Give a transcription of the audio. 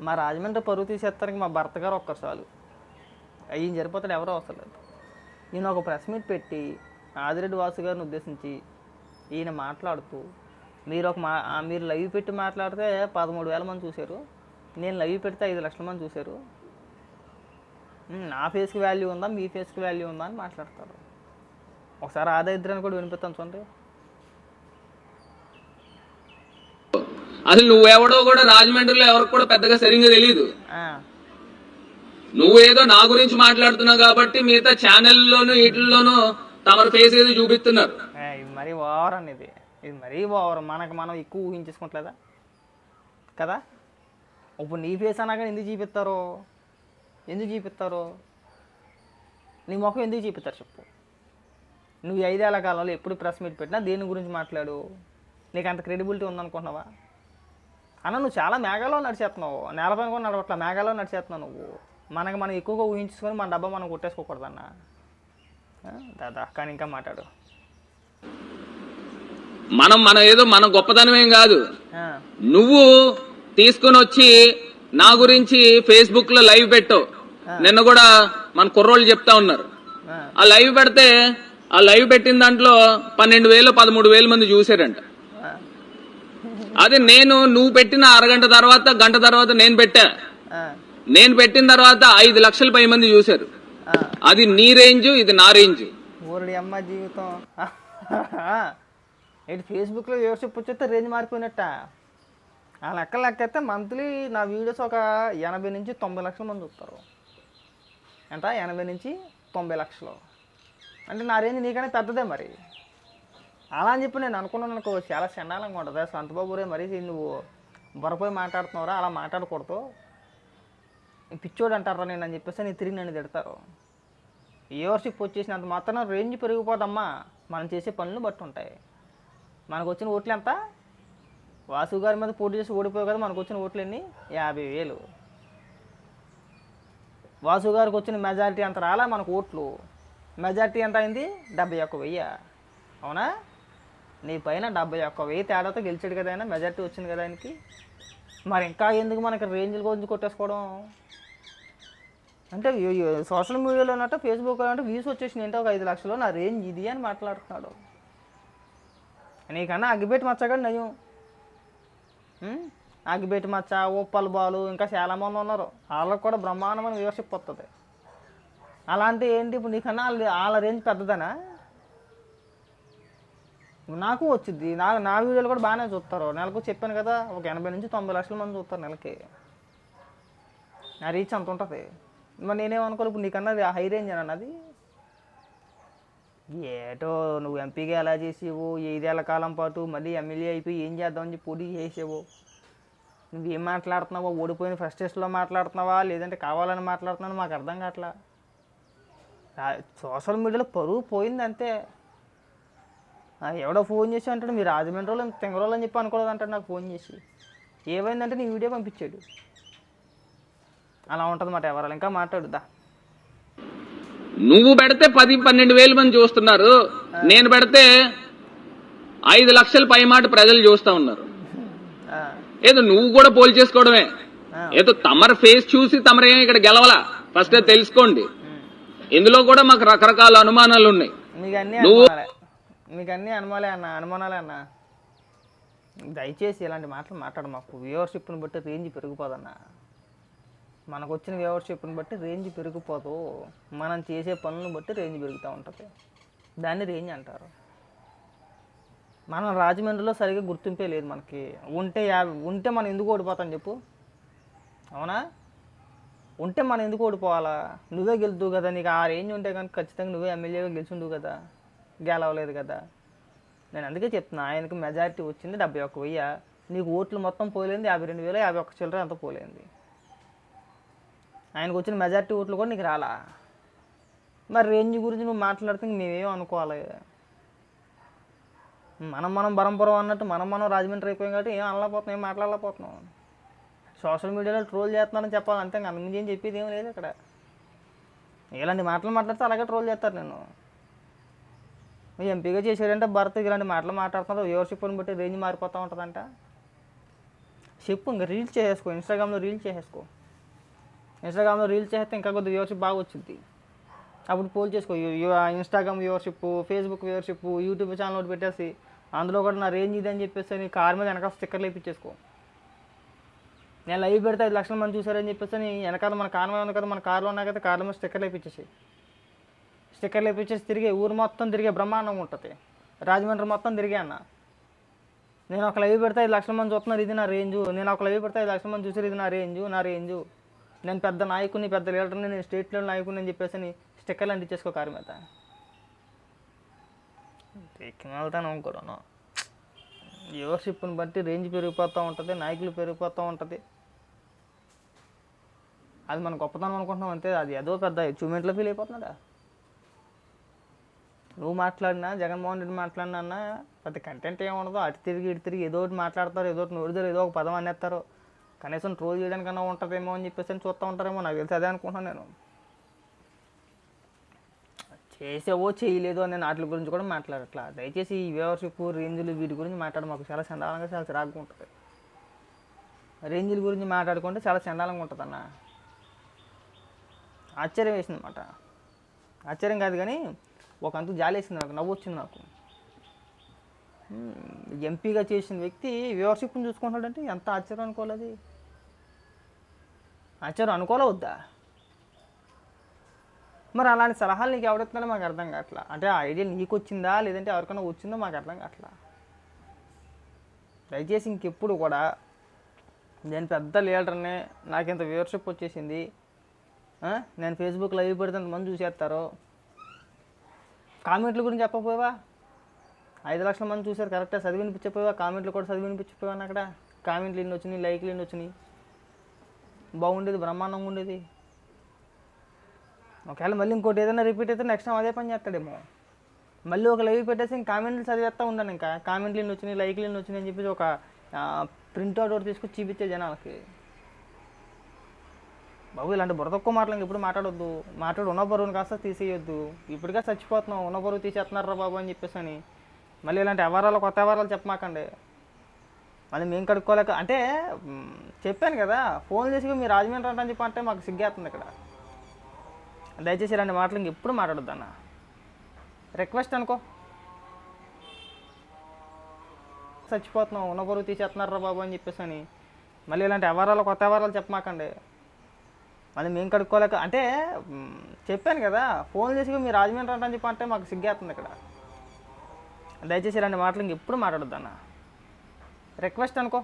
మా రాజమండ్రి పరువు తీసేస్తానికి మా భర్త గారు ఒక్కరు చాలు. అయ్యి జరిపోతాడు ఎవరో అవసరం లేదు. నేను ఒక ప్రెస్ మీట్ పెట్టి ఆదిరెడ్డి వాసు గారిని ఉద్దేశించి ఈయన మాట్లాడుతూ మీరు ఒక మా మీరు లైవ్ పెట్టి మాట్లాడితే పదమూడు వేల మంది చూశారు నేను లైవ్ పెడితే ఐదు లక్షల మంది చూశారు. నా ఫేస్కి వాల్యూ ఉందా? మీ ఫేస్కి వాల్యూ ఉందా? అని మాట్లాడతారు. ఒకసారి ఆదా ఇద్దరని కూడా వినిపిస్తాను చూడండి. అసలు నువ్వెవడో కూడా రాజమండ్రిలో ఎవరికి కూడా పెద్దగా సరిగ్గా తెలియదు నువ్వేదో నా గురించి మాట్లాడుతున్నావు కాబట్టి మిగతా ఛానల్లోనూ వీటిల్లోనూ తమరు ఫేస్ ఏదో చూపిస్తున్నారు. మరీ ఓవర్ అండి ఇది. మరీ ఓవర్. మనకు మనం ఎక్కువ ఊహించేసుకోవట్లేదా కదా? ఇప్పుడు నీ ఫేస్ అన్నా కానీ ఎందుకు చూపిస్తారు? ఎందుకు చూపిస్తారు? నీ ముఖం ఎందుకు చూపిస్తారు చెప్పు. నువ్వు ఐదేళ్ళ కాలంలో ఎప్పుడు ప్రెస్ మీట్ పెట్టినా దేని గురించి మాట్లాడు? నీకు అంత క్రెడిబిలిటీ ఉందనుకుంటున్నావా? అన్న నువ్వు చాలా మేఘాలో నడిచేస్తున్నావు. నేలపైన కూడా నడవట్లా మేఘాలో నడిచేస్తున్నావు నువ్వు. మనకి మనం ఎక్కువగా ఊహించుకొని మన డబ్బా మనం కొట్టేసుకోకూడదన్న. దాదా కానీ ఇంకా మాట్లాడు. మనం మన ఏదో మన గొప్పతనమేం కాదు. నువ్వు తీసుకుని వచ్చి నా గురించి ఫేస్బుక్లో లైవ్ పెట్టావు నిన్న కూడా మన కుర్రోళ్ళు చెప్తా ఉన్నారు. ఆ, లైవ్ పెడితే ఆ లైవ్ పెట్టిన దాంట్లో పన్నెండు వేలు పదమూడు వేలు మంది చూసారంట అది నేను నువ్వు పెట్టిన అరగంట తర్వాత గంట తర్వాత నేను పెట్టా. నేను పెట్టిన తర్వాత ఐదు లక్షల పై మంది చూశారు. అది నీ రేంజ్ ఇది నా రేంజ్. ఊరడి అమ్మ జీవితం. ఏంటి ఫేస్బుక్లో వ్యూవర్షిప్ వచ్చేస్తే రేంజ్ మారిపోయినట్ట? ఆ లెక్క లెక్క మంత్లీ నా వీడియోస్ ఒక ఎనభై నుంచి తొంభై లక్షల మంది చూస్తారు. ఎంత? ఎనభై నుంచి తొంభై లక్షలు. అంటే నా రేంజ్ నీకనే పెద్దదే మరి. అలా అని చెప్పి నేను అనుకున్నాను అనుకో చాలా చండాలంగా ఉంటుంది. సంతబాబు రే మరీ నువ్వు బొరపోయి మాట్లాడుతున్నావురా అలా మాట్లాడకూడదు. పిచ్చోడు అంటారా నేను అని చెప్పేసి నేను తిరిగి నన్ను తిడతారు. వ్యూవర్షిప్ వచ్చేసినంత మాత్రం రేంజ్ పెరిగిపోదమ్మా. మనం చేసే పనులు బట్టి ఉంటాయి. మనకు వచ్చిన ఓట్లు ఎంత? వాసు గారి మీద పోటీ చేసి ఓడిపోయావు కదా మనకు వచ్చిన ఓట్లు ఎన్ని? యాభై వేలు. వాసు గారికి వచ్చిన మెజారిటీ అంత రాలా మనకు ఓట్లు? మెజారిటీ ఎంత అయింది? డెబ్బై ఒక్క వెయ్యి. అవునా? నీ పైన డెబ్బై ఒక్క వెయ్యి తేడాతో గెలిచాడు కదా ఆయన మెజార్టీ వచ్చింది కదా ఆయనకి. మరి ఇంకా ఎందుకు మనకి రేంజ్ల గురించి కొట్టేసుకోవడం? అంటే సోషల్ మీడియాలో అంటే ఫేస్బుక్లో అంటే వ్యూస్ వచ్చేసింది ఏంటో ఒక ఐదు లక్షలు నా రేంజ్ ఇది అని మాట్లాడుతున్నాడు. నీకన్నా అగ్గిపెట్టి మచ్చగా నయం. అగ్గిపెట్టి మచ్చ ఉప్పల్ బాలు ఇంకా చాలామంది ఉన్నారు. వాళ్ళకి కూడా బ్రహ్మాండమైన వ్యూవర్షిప్ వస్తుంది అలాంటి ఏంటి ఇప్పుడు నీకన్నా వాళ్ళ వాళ్ళ రేంజ్ పెద్దదనా? నాకు వచ్చింది నా నా వీడియోలు కూడా బాగానే చూస్తారు. నెలకు చెప్పాను కదా ఒక ఎనభై నుంచి తొంభై లక్షల మంది చూస్తారు నెలకి. నా రీచ్ అంత ఉంటుంది. మరి నేనేమనుకోవాలి ఇప్పుడు నీకన్నా అది హై రేంజ్ అని అన్నది ఏటో నువ్వు ఎంపీగా ఎలా చేసేవు? ఐదేళ్ళ కాలం పాటు మళ్ళీ ఎమ్మెల్యే అయిపోయి ఏం చేద్దామని చెప్పి పోటీ చేసేవు? నువ్వేం మాట్లాడుతున్నావో? ఓడిపోయిన ఫస్ట్ మాట్లాడుతున్నావా? లేదంటే కావాలని మాట్లాడుతున్నావు మాకు అర్థం కావట్లా? సోషల్ మీడియాలో పరువు పోయింది అంతే ఎవడో ఫోన్ చేసి అంటాడు మీరు రాజమండ్రిలో తెంగరోళ్ళు అని చెప్పి అనుకోలేదు అంటాడు నాకు ఫోన్ చేసి. ఏమైందంటే నీ వీడియో పంపించాడు. అలా ఉంటుంది మాట ఎవరాలు. ఇంకా మాట్లాడుదా నువ్వు పెడితే పది పన్నెండు వేల మంది చూస్తున్నారు. నేను పెడితే ఐదు లక్షల పై మాట ప్రజలు చూస్తా ఉన్నారు. ఏదో నువ్వు కూడా పోల్ చేసుకోవడమే. ఏదో తమర ఫేస్ చూసి తమరేం ఇక్కడ గెలవలా. ఫస్ట్ తెలుసుకోండి. ఇందులో కూడా మాకు రకరకాల అనుమానాలు ఉన్నాయి నువ్వు- మీకు అన్నీ అనుమానాలే అన్న అనుమానాలే అన్న. దయచేసి ఇలాంటి మాటలు మాట్లాడు మాకు. వ్యూవర్షిప్ని బట్టి రేంజ్ పెరిగిపోదన్న. మనకు వచ్చిన వ్యూవర్షిప్ని బట్టి రేంజ్ పెరిగిపోదు. మనం చేసే పనులను బట్టి రేంజ్ పెరుగుతూ ఉంటుంది. దాన్ని రేంజ్ అంటారు. మనం రాజమండ్రిలో సరిగ్గా గుర్తింపే లేదు మనకి. ఉంటే యాభై ఉంటే మనం ఎందుకు ఓడిపోతాం చెప్పు. అవునా? ఉంటే మనం ఎందుకు ఓడిపోవాలా? నువ్వే గెలుతువు కదా నీకు ఆ రేంజ్ ఉంటే కనుక ఖచ్చితంగా నువ్వే ఎమ్మెల్యేగా గెలిచిండు కదా. గెలవలేదు కదా. నేను అందుకే చెప్తున్నా ఆయనకు మెజారిటీ వచ్చింది డెబ్బై ఒక్క వెయ్యి. నీకు ఓట్లు మొత్తం పోలేదు యాభై రెండు వేలు యాభై ఒక్క చిల్లర అంత పోలేంది. ఆయనకు వచ్చిన మెజారిటీ ఓట్లు కూడా నీకు రాలా? మరి రేంజ్ గురించి నువ్వు మాట్లాడితే మేమేం అనుకోవాలి? మనం మనం బరంపురం అన్నట్టు మనం మనం రాజమండ్రి అయిపోయాం కాబట్టి ఏం అనలేకపోతున్నాం ఏం మాట్లాడలేకపోతున్నాం. సోషల్ మీడియాలో ట్రోల్ చేస్తున్నారని చెప్పాలి అంతే ఇంకా అంతకుమించి ఏం చెప్పేది ఏం లేదు ఇక్కడ. ఇలాంటి మాటలు మాట్లాడితే అలాగే ట్రోల్ చేస్తారు నేను ఎంపీగా చేశారంటే భర్త ఇలాంటి మాటలు మాట్లాడుతున్నారు వ్యూవర్షిప్ని బట్టి రేంజ్ మారిపోతూ ఉంటుందంట. చెప్పు ఇంకా రీల్స్ చేసేసుకో ఇన్స్టాగ్రామ్లో రీల్స్ చేసేసుకో. ఇన్స్టాగ్రామ్లో రీల్స్ చేస్తే ఇంకా కొద్దిగా వ్యూవర్షిప్ బాగా వచ్చింది అప్పుడు పోల్ చేసుకో Instagram viewership Facebook viewership YouTube channel ఒకటి పెట్టేసి అందులో కూడా నా రేంజ్ ఇది అని చెప్పేసి నీ కార్ మీద వెనకాల స్టిక్కర్లు వేయించేసుకో నేను లైవ్ పెడితే ఐదు లక్షల మంది చూసారని చెప్పేసి వెనకాల మన కార్ మీద ఉంది కదా మన కార్లో ఉన్నాయి కదా కార్ల మీద స్టిక్కర్లు వేయించేసి స్టిక్కర్లు ఇప్పించేసి తిరిగే ఊరు మొత్తం తిరిగే బ్రహ్మాండంగా ఉంటుంది. రాజమండ్రి మొత్తం తిరిగే అన్న. నేను ఒక లైవ్ పెడితే ఐదు లక్షల మంది చూస్తున్నారు ఇది నా రేంజు. నేను ఒక లైవ్ పెడితే ఐదు లక్షల మంది చూసారు ఇది నా రేంజు నా రేంజు. నేను పెద్ద నాయకుని పెద్ద లీడర్ని నేను స్టేట్ లెవెల్ నాయకుని అని చెప్పేసి స్టిక్కర్లు అంటించేసుకో కారు మీద. వెళ్తాను అనుకోను వ్యూవర్షిప్ని బట్టి రేంజ్ పెరిగిపోతూ ఉంటుంది నాయకులు పెరిగిపోతూ ఉంటుంది. అది మన గొప్పతనం అనుకుంటున్నాం అంతే అది ఏదో పెద్ద అచీవ్మెంట్లో ఫీల్ అయిపోతున్నాడా? నువ్వు మాట్లాడినా జగన్మోహన్ రెడ్డి మాట్లాడినా అన్న పెద్ద కంటెంట్ ఏముండదు అటు తిరిగి ఇటు తిరిగి ఏదో ఒకటి మాట్లాడతారు ఏదో ఒకటి నోడిదారు ఏదో ఒక పదం అనేస్తారు. కనీసం ట్రోల్ చేయడానికన్నా ఉంటుందేమో అని చెప్పేసి అని చూస్తూ ఉంటారేమో. నాకు తెలిసి అదే అనుకుంటున్నాను నేను. చేసేవో చేయలేదు అనే వాటి గురించి కూడా మాట్లాడట్లా. దయచేసి ఈ వ్యూవర్షిప్ రేంజ్లు వీటి గురించి మాట్లాడు. మాకు చాలా చండాలంగా చాలా చిరాకుగా ఉంటుంది. రేంజుల గురించి మాట్లాడుకుంటే చాలా చండాలంగా ఉంటుంది అన్న. ఆశ్చర్యం వేసిందన్నమాట ఆశ్చర్యం కాదు కానీ ఒక అంతు జాలేసింది నాకు నవ్వు వచ్చింది నాకు ఎంపీగా చేసిన వ్యక్తి వ్యూవర్షిప్ని చూసుకుంటాడంటే ఎంత ఆశ్చర్యం అనుకోలేదు ఆశ్చర్యం అనుకోలే వద్దా? మరి అలాంటి సలహాలు నీకు ఎవరెత్తున్నాడో మాకు అర్థం కావట్లా. అంటే ఆ ఐడియా నీకు వచ్చిందా లేదంటే ఎవరికైనా వచ్చిందో మాకు అర్థం కావట్లా. దయచేసి ఇంకెప్పుడు కూడా నేను పెద్ద లీడర్ని నాకు ఇంత వ్యూవర్షిప్ వచ్చేసింది నేను ఫేస్బుక్ లైవ్ పెడితే మంది చూసేస్తారు కామెంట్ల గురించి చెప్పకపోయావా? ఐదు లక్షల మంది చూసారు కరెక్ట్గా చదివి వినిపించకపోయావా? కామెంట్లు కూడా చదివి వినిపించకపోయాను అక్కడ? కామెంట్లు ఎన్ని వచ్చినాయి లైక్లు ఎన్ని వచ్చినాయి? బాగుండేది బ్రహ్మాండంగా ఉండేది. ఒకవేళ మళ్ళీ ఇంకోటి ఏదైనా రిపీట్ అయితే నెక్స్ట్ టైం అదే పని చేస్తాడేమో. మళ్ళీ ఒక లైవ్ పెట్టేసి ఇంక కామెంట్లు చదివేస్తా ఉన్నాను ఇంకా. కామెంట్లు ఎన్ని వచ్చినాయి లైక్లు ఎన్ని వచ్చినాయి అని చెప్పేసి ఒక ప్రింట్ అవుట్ ఒకటి తీసుకొచ్చి చూపించే జనాలకి. బాబు ఇలాంటి బుర్ర తక్కువ మాటలు ఎప్పుడు మాట్లాడొద్దు. మాట్లాడు ఉన్న బరువుని కాస్త తీసేయొద్దు. ఇప్పటికే చచ్చిపోతున్నాం ఉన్న బరువు తీసేస్తున్నారా బాబు అని చెప్పేసి అని మళ్ళీ ఇలాంటి వ్యవహారాలు కొత్త వ్యవహారాలు చెప్పమాకండి. మళ్ళీ మేము కడుక్కోలేక అంటే చెప్పాను కదా ఫోన్ చేసి మీరు రాజమండ్రి అంటే అని చెప్పి అంటే మాకు సిగ్గేస్తుంది ఇక్కడ. దయచేసి ఇలాంటి మాటలు ఇంకెప్పుడు మాట్లాడొద్దు అన్న రిక్వెస్ట్ అనుకో. చచ్చిపోతున్నాం ఉన్న బరువు తీసేస్తున్నారా బాబు అని చెప్పేసి అని మళ్ళీ ఇలాంటి వ్యవహారాలు కొత్త వ్యవహారాలు చెప్పమాకండి. మళ్ళీ మేము కడుక్కోలేక అంటే చెప్పాను కదా ఫోన్ చేసి మీరు రాజమండ్రి అంటే అని చెప్పి అంటే మాకు సిగ్గేస్తుంది ఇక్కడ. దయచేసి ఇలాంటి మాటలు ఇంక ఎప్పుడు మాట్లాడొద్దు అన్న రిక్వెస్ట్ అనుకో.